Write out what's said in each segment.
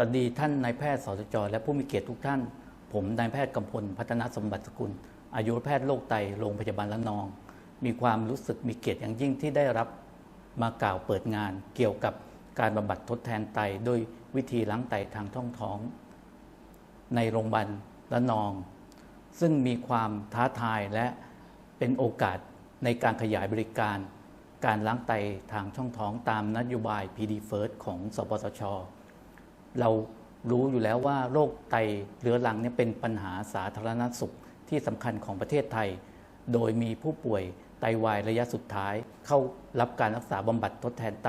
สวัสดีท่านนายแพทย์สสจและผู้มีเกียรติทุกท่าน ผมนายแพทย์กำพลพัฒนสมบัติสกุล อายุรแพทย์โรคไตโรงพยาบาลละนอง มีความรู้สึกมีเกียรติอย่างยิ่งที่ได้รับมากล่าวเปิดงาน เกี่ยวกับการบำบัดทดแทนไตโดยวิธีล้างไตทางท้องท้อง ในโรงพยาบาลละนอง ซึ่งมีความท้าทายและเป็นโอกาสในการขยายบริการ การล้างไตทางช่องท้องตามนโยบาย PD First ของสปสช เรารู้อยู่แล้วว่าโรคไตเรื้อรังเนี่ยเป็นปัญหาสาธารณสุขที่สำคัญของประเทศไทย โดยมีผู้ป่วยไตวายระยะสุดท้าย เข้ารับการรักษาบำบัดทดแทนไต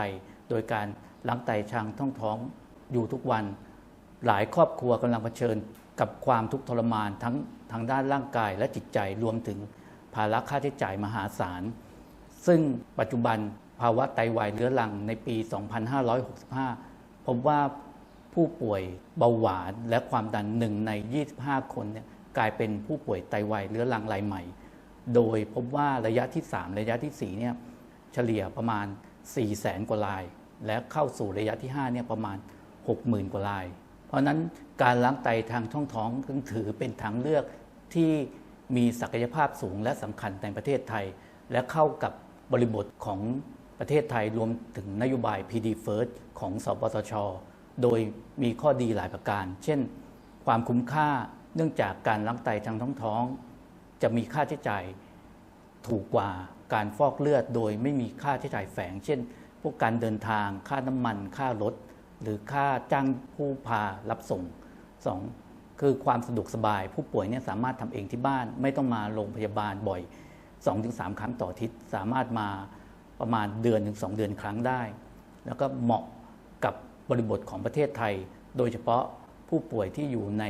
โดยการล้างไตทางท้องท้องอยู่ทุกวัน หลายครอบครัวกำลังเผชิญกับความทุกข์ทรมานทั้งทางด้านร่างกายและจิตใจรวมถึงภาระค่าใช้จ่ายมหาศาล ซึ่งปัจจุบันภาวะไตวายเรื้อรังในปี 2565 พบว่า ผู้ป่วยเบาหวานและความดันหนึ่งใน 25 คนเนี่ยกลายเป็นผู้ป่วยไตวายเรื้อรังรายใหม่ โดยพบว่าระยะที่ 3 ระยะทีสี่4 เนี่ยเฉลี่ยประมาณ 4 0 0แสนกว่าราย และเข้าสู่ระยะที่ 5 เนี่ยประมาณ 60,000 กว่าราย เพราะฉะนั้นการล้างไตทางช่องท้องจึงถือเป็นทางเลือกที่มีศักยภาพสูงและสำคัญในประเทศไทย และเข้ากับบริบทของประเทศไทยรวมถึงนโยบาย PD First ของสปสช โดยมีข้อดีหลายประการ เช่น ความคุ้มค่าเนื่องจากการล้างไตทางท้องท้อง จะมีค่าใช้จ่ายถูกกว่าการฟอกเลือด โดยไม่มีค่าใช้จ่ายแฝง เช่น พวกการเดินทาง ค่าน้ำมัน ค่ารถ หรือค่าจ้างผู้พารับส่ง 2. คือความสะดวกสบาย ผู้ป่วยเนี่ยสามารถทำเองที่บ้าน ไม่ต้องมาโรงพยาบาลบ่อย 2-3 ครั้งต่ออาทิตย์ สามารถมาประมาณเดือนถึง2เดือนครั้งได้ แล้วก็เหมาะ บริบทของประเทศไทย โดยเฉพาะผู้ป่วยที่อยู่ใน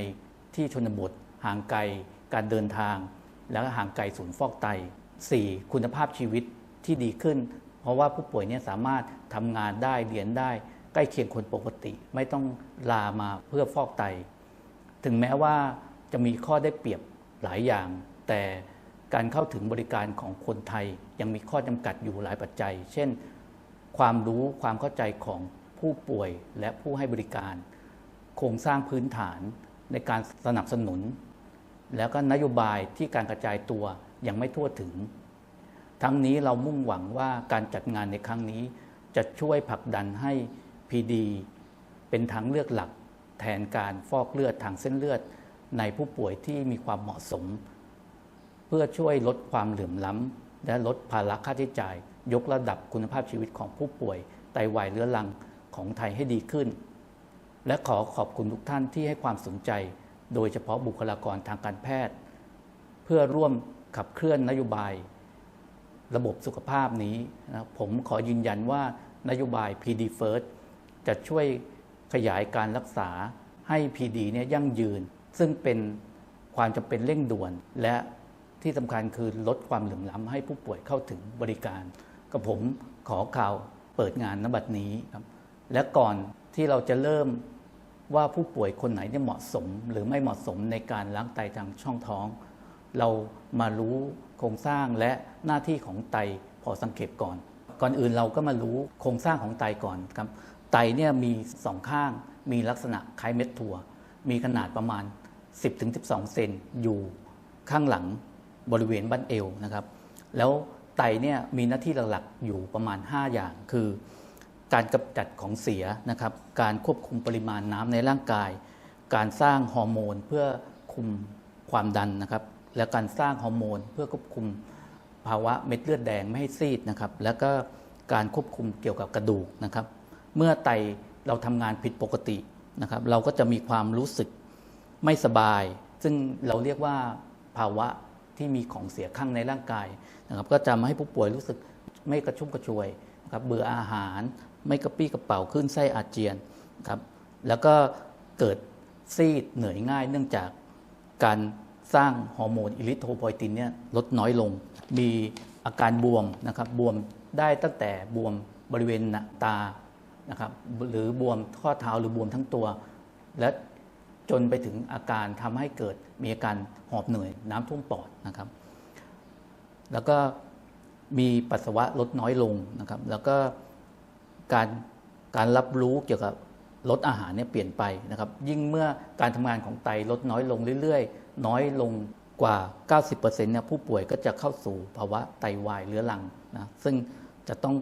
ที่ชนบท ห่างไกลการเดินทาง แล้วก็ห่างไกลศูนย์ฟอกไต 4. คุณภาพชีวิตที่ดีขึ้น เพราะว่าผู้ป่วยเนี่ยสามารถทำงานได้เรียนได้ ใกล้เคียงคนปกติ ไม่ต้องลามาเพื่อฟอกไต ถึงแม้ว่าจะมีข้อได้เปรียบหลายอย่าง แต่การเข้าถึงบริการของคนไทยยังมีข้อจำกัดอยู่หลายปัจจัย เช่น ความรู้ความเข้าใจของ ผู้ป่วยและผู้ให้บริการ โครงสร้างพื้นฐานในการสนับสนุน แล้วก็นโยบายที่การกระจายตัวยังไม่ทั่วถึง ทั้งนี้เรามุ่งหวังว่าการจัดงานในครั้งนี้ จะช่วยผลักดันให้ PD เป็นทางเลือกหลัก แทนการฟอกเลือดทางเส้นเลือด ในผู้ป่วยที่มีความเหมาะสม เพื่อช่วยลดความเหลื่อมล้ำและลดภาระค่าใช้จ่าย ยกระดับคุณภาพชีวิตของผู้ป่วยไตวายเรื้อรัง ของไทยให้ดีขึ้น และขอขอบคุณทุกท่านที่ให้ความสนใจ โดยเฉพาะบุคลากรทางการแพทย์ เพื่อร่วมขับเคลื่อนนโยบาย ระบบสุขภาพนี้นะผมขอยืนยันว่านโยบาย PD First จะช่วยขยายการรักษาให้ PD เนี่ยยั่งยืน ซึ่งเป็นความจำเป็นเร่งด่วน และที่สำคัญคือลดความเหลื่อมล้ำให้ผู้ป่วยเข้าถึงบริการ กับผมขอข่าวเปิดงานนบัดนี้ครับ และก่อนที่เราจะเริ่มว่าผู้ป่วยคนไหนเนี่ยเหมาะสม หรือไม่เหมาะสมในการล้างไตทางช่องท้อง เรามารู้โครงสร้างและหน้าที่ของไตพอสังเกตก่อน ก่อนอื่นเราก็มารู้โครงสร้างของไตก่อนครับไตเนี่ยมีสองข้างมีลักษณะคล้ายเม็ดถั่ว มีขนาดประมาณ 10-12 เซนอยู่ข้างหลังบริเวณบั้นเอวนะครับ แล้วไตเนี่ยมีหน้าที่หลักๆอยู่ประมาณ 5 อย่างคือ การกำจัดของเสียนะครับ การควบคุมปริมาณน้ำในร่างกาย การสร้างฮอร์โมนเพื่อคุมความดันนะครับ และการสร้างฮอร์โมนเพื่อควบคุมภาวะเม็ดเลือดแดงไม่ให้ซีดนะครับ แล้วก็การควบคุมเกี่ยวกับกระดูกนะครับ เมื่อไตเราทำงานผิดปกตินะครับ เราก็จะมีความรู้สึกไม่สบาย ซึ่งเราเรียกว่าภาวะที่มีของเสียข้างในร่างกายนะครับ ก็จะมาให้ผู้ป่วยรู้สึกไม่กระชุ่มกระชวยนะครับ เบื่ออาหาร ไม่กระปี้กระเป๋าขึ้นไส้อาเจียนครับแล้วก็เกิดซีดเหนื่อยง่าย เนื่องจากการสร้างฮอร์โมนอิริโทโพยตินเนี่ยลดน้อยลง มีอาการบวมนะครับบวมได้ตั้งแต่บวมบริเวณหน้าตานะครับหรือบวมข้อเท้าหรือบวมทั้งตัว และจนไปถึงอาการทำให้เกิดมีอาการหอบเหนื่อยน้ำท่วมปอดนะครับ แล้วก็มีปัสสาวะลดน้อยลงนะครับ แล้วก็ การการรับรู้เกี่ยวกับลดอาหารเนี่ยเปลี่ยนไปนะครับ ยิ่งเมื่อการทำงานของไตลดน้อยลงเรื่อยๆ น้อยลงกว่า 90%เนี่ยผู้ป่วยก็จะเข้าสู่ภาวะไตวายเรื้อรังนะซึ่งจะต้อง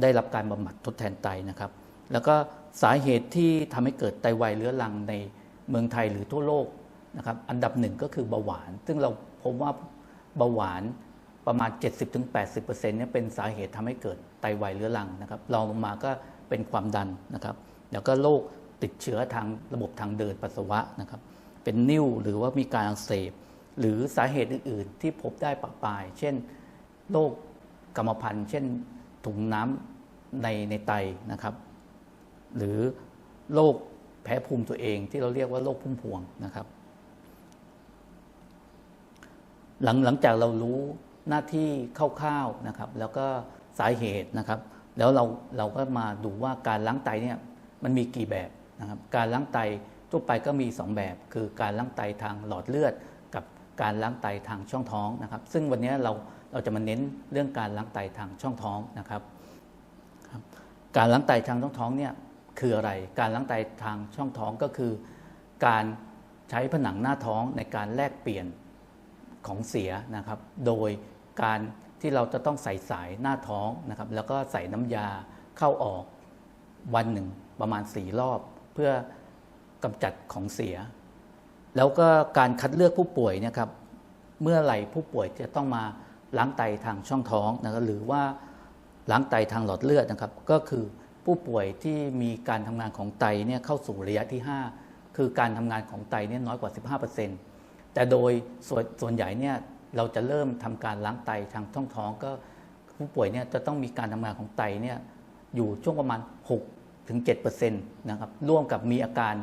ได้รับการบำบัดทดแทนไตนะครับ แล้วก็สาเหตุที่ทำให้เกิดไตวายเรื้อรังในเมืองไทยหรือทั่วโลกนะครับ อันดับหนึ่งก็คือเบาหวาน ซึ่งเราพบว่าเบาหวาน ประมาณ 70-80%เนี่ยเป็นสาเหตุทำให้เกิดไตวายเรื้อรังนะครับรองลงมาก็เป็นความดันนะครับ แล้วก็โรคติดเชื้อทางระบบทางเดินปัสสาวะนะครับ เป็นนิ่วหรือว่ามีการอักเสบ หรือสาเหตุอื่น ๆ ที่พบได้ปะปาย เช่นโรคกรรมพันธุ์ เช่นถุงน้ำในในไตนะครับ หรือโรคแพ้ภูมิตัวเองที่เราเรียกว่าโรคพุ่มพวงนะครับ หลังหลังจากเรารู้ หน้าที่คร่าวๆนะครับ แล้วก็สาเหตุนะครับ แล้วเราเราก็มาดูว่าการล้างไตเนี่ยมันมีกี่แบบนะครับ การล้างไตทั่วไปก็มี 2 แบบ คือการล้างไตทางหลอดเลือด กับการล้างไตทางช่องท้องนะครับ ซึ่งวันนี้เราเราจะมาเน้นเรื่องการล้างไตทางช่องท้องนะครับ การล้างไตทางช่องท้องเนี่ยคืออะไร การล้างไตทางช่องท้องก็คือ การใช้ผนังหน้าท้องในการแลกเปลี่ยน ของเสียนะครับ โดยการที่เราจะต้องใส่สายหน้าท้องนะครับ แล้วก็ใส่น้ำยาเข้าออกวันหนึ่งประมาณสี่รอบ เพื่อกำจัดของเสีย แล้วก็การคัดเลือกผู้ป่วยนะครับ เมื่อไหร่ผู้ป่วยจะต้องมาล้างไตทางช่องท้องนะครับหรือว่าล้างไตทางหลอดเลือดนะครับ ก็คือผู้ป่วยที่มีการทำงานของไตเนี่ยเข้าสู่ระยะที่ 5 คือการทำงานของไตเนี่ยน้อยกว่า 15% แต่โดยส่วนส่วนใหญ่เนี่ยเราจะเริ่มทำการล้างไตทางช่องท้องก็ผู้ป่วยเนี่ยจะต้องมีการทำงานของไตเนี่ยอยู่ช่วงประมาณ 6 ถึง7%นะครับร่วมกับมีอาการ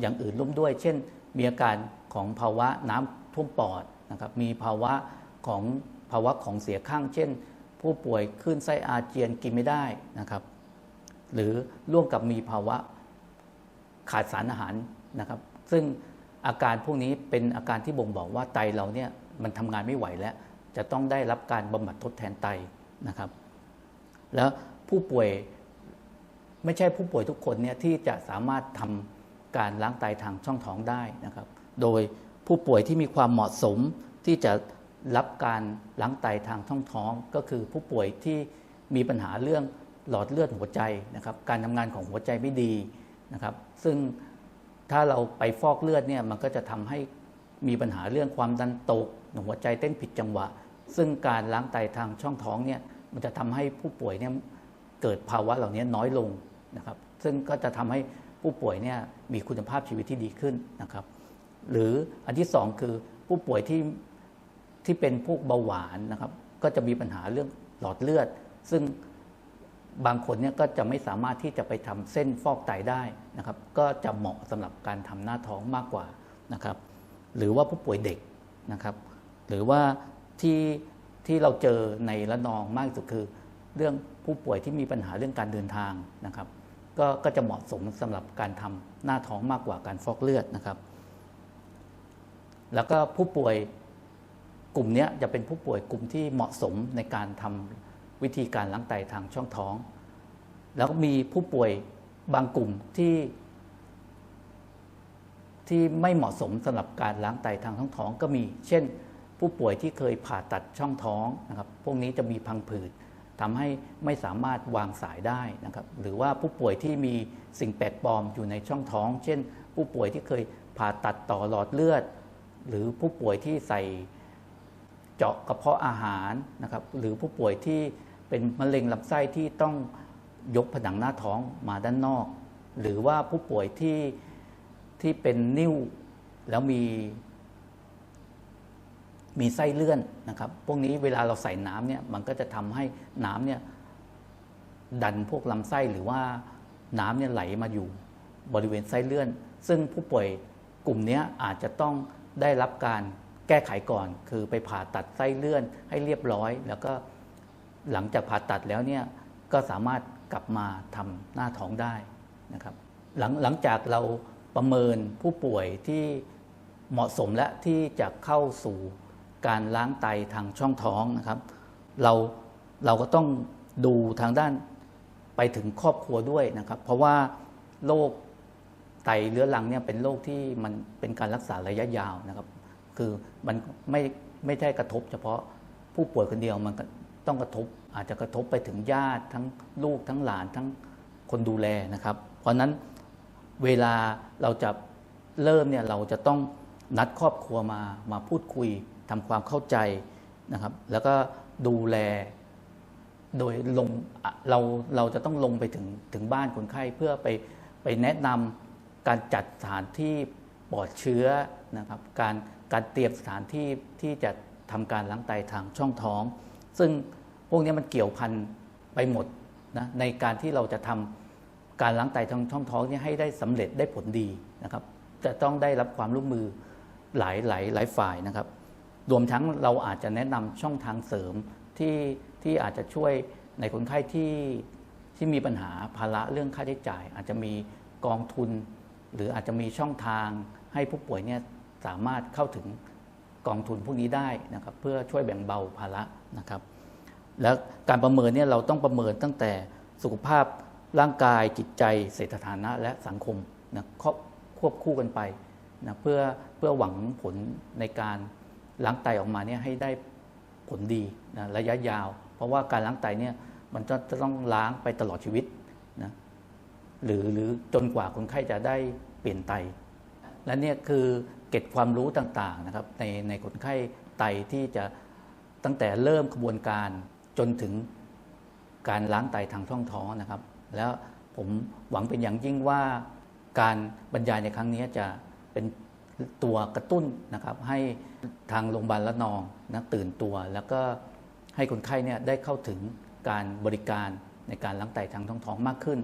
อย่างอื่นร่วมด้วย เช่น มีอาการของภาวะน้ำท่วมปอดนะครับมีภาวะของภาวะของเสียข้าง เช่น ผู้ป่วยขึ้นไส้อาเจียนกินไม่ได้นะครับ หรือร่วมกับมีภาวะขาดสารอาหารนะครับ ซึ่ง อาการพวกนี้เป็นอาการที่บ่งบอกว่าไตเราเนี่ยมันทำงานไม่ไหวแล้ว จะต้องได้รับการบำบัดทดแทนไตนะครับ แล้วผู้ป่วยไม่ใช่ผู้ป่วยทุกคนเนี่ยที่จะสามารถทำการล้างไตทางช่องท้องได้นะครับ โดยผู้ป่วยที่มีความเหมาะสมที่จะรับการล้างไตทางช่องท้อง ก็คือผู้ป่วยที่มีปัญหาเรื่องหลอดเลือดหัวใจนะครับ การทำงานของหัวใจไม่ดีนะครับ ซึ่ง ถ้าเราไปฟอกเลือดเนี่ยมันก็จะทำให้มีปัญหาเรื่องความดันตกหัวใจเต้นผิดจังหวะ ซึ่งการล้างไตทางช่องท้องเนี่ยมันจะทำให้ผู้ป่วยเนี่ยเกิดภาวะเหล่านี้น้อยลงนะครับ ซึ่งก็จะทำให้ผู้ป่วยเนี่ยมีคุณภาพชีวิตที่ดีขึ้นนะครับ หรืออันที่สองคือผู้ป่วยที่ที่เป็นพวกเบาหวานนะครับ ก็จะมีปัญหาเรื่องหลอดเลือด ซึ่ง บางคนเนี่ยก็จะไม่สามารถที่จะไปทำเส้นฟอกไตได้นะครับ ก็จะเหมาะสำหรับการทำหน้าท้องมากกว่านะครับ หรือว่าผู้ป่วยเด็กนะครับ หรือว่าที่ที่เราเจอในละนองมากที่สุดคือ เรื่องผู้ป่วยที่มีปัญหาเรื่องการเดินทางนะครับ ก็ก็จะเหมาะสมสำหรับการทำหน้าท้องมากกว่าการฟอกเลือดนะครับ แล้วก็ผู้ป่วยกลุ่มนี้จะเป็นผู้ป่วยกลุ่มที่เหมาะสมในการทำ วิธีการล้างไตทางช่องท้อง แล้วมีผู้ป่วยบางกลุ่มที่ ที่ไม่เหมาะสมสำหรับการล้างไตทางช่องท้องก็มี เช่น ผู้ป่วยที่เคยผ่าตัดช่องท้องนะครับพวกนี้จะมีพังผืดทำให้ไม่สามารถวางสายได้นะครับ หรือว่าผู้ป่วยที่มีสิ่งแปลกปลอมอยู่ในช่องท้อง เช่น ผู้ป่วยที่เคยผ่าตัดต่อหลอดเลือด หรือผู้ป่วยที่ใส่เจาะกระเพาะอาหารนะครับ หรือผู้ป่วยที่ เป็นมะเร็งลำไส้ที่ต้องยกผนังหน้าท้องมาด้านนอก หรือว่าผู้ป่วยที่ที่เป็นนิ่วแล้วมี มีไส้เลื่อนนะครับ พวกนี้เวลาเราใส่น้ำเนี่ยมันก็จะทำให้น้ำเนี่ยดันพวกลำไส้หรือว่าน้ำเนี่ยไหลมาอยู่บริเวณไส้เลื่อน ซึ่งผู้ป่วยกลุ่มนี้อาจจะต้องได้รับการแก้ไขก่อน คือไปผ่าตัดไส้เลื่อนให้เรียบร้อย แล้วก็ หลังจากผ่าตัดแล้วเนี่ยก็สามารถกลับมาทำหน้าท้องได้นะครับหลังหลังจากเราประเมินผู้ป่วยที่เหมาะสมและที่จะเข้าสู่การล้างไตทางช่องท้องนะครับเราเราก็ต้องดูทางด้านไปถึงครอบครัวด้วยนะครับ เพราะว่าโรคไตเรื้อรังเนี่ยเป็นโรคที่มันเป็นการรักษาระยะยาวนะครับ คือมันไม่ไม่ใช่กระทบเฉพาะผู้ป่วยคนเดียวมัน ต้องกระทบอาจจะกระทบไปถึงญาติทั้งลูกทั้งหลานทั้งคนดูแลนะครับ เพราะนั้นเวลาเราจะเริ่มเนี่ยเราจะต้องนัดครอบครัวมามาพูดคุยทำความเข้าใจนะครับ แล้วก็ดูแลโดยลงเราเราจะต้องลงไปถึงถึงบ้านคนไข้เพื่อไปไปแนะนำการจัดสถานที่ปลอดเชื้อนะครับการการเตรียมสถานที่ที่จะทำการล้างไตทางช่องท้อง ซึ่ง พวกนี้มันเกี่ยวพันไปหมดนะในการที่เราจะทำการล้างไตทางช่องท้องนี่ให้ได้สำเร็จได้ผลดีนะครับ จะต้องได้รับความร่วมมือหลายหลายหลายฝ่ายนะครับ รวมทั้งเราอาจจะแนะนำช่องทางเสริมที่ที่อาจจะช่วยในคนไข้ที่ที่มีปัญหาภาระเรื่องค่าใช้จ่าย อาจจะมีกองทุน หรืออาจจะมีช่องทางให้ผู้ป่วยเนี่ยสามารถเข้าถึงกองทุนพวกนี้ได้นะครับ เพื่อช่วยแบ่งเบาภาระนะครับ แล้วการประเมินเนี่ยเราต้องประเมินตั้งแต่สุขภาพร่างกายจิตใจเศรษฐฐานะและสังคมนะควบควบคู่กันไปนะเพื่อเพื่อหวังผลในการล้างไตออกมาเนี่ยให้ได้ผลดีนะระยะยาว เพราะว่าการล้างไตเนี่ยมันจะจะต้องล้างไปตลอดชีวิตนะหรือหรือจนกว่าคนไข้จะได้เปลี่ยนไต และเนี่ยคือเก็บความรู้ต่างๆนะครับในในคนไข้ไตที่จะตั้งแต่เริ่มกระบวนการ จนถึงการล้างไตทางช่องท้องนะครับ แล้วผมหวังเป็นอย่างยิ่งว่าการบรรยายในครั้งนี้จะเป็นตัวกระตุ้นนะครับ ให้ทางโรงพยาบาลละนองนะตื่นตัว แล้วก็ให้คนไข้เนี่ยได้เข้าถึงการบริการในการล้างไตทางท้องท้องมากขึ้น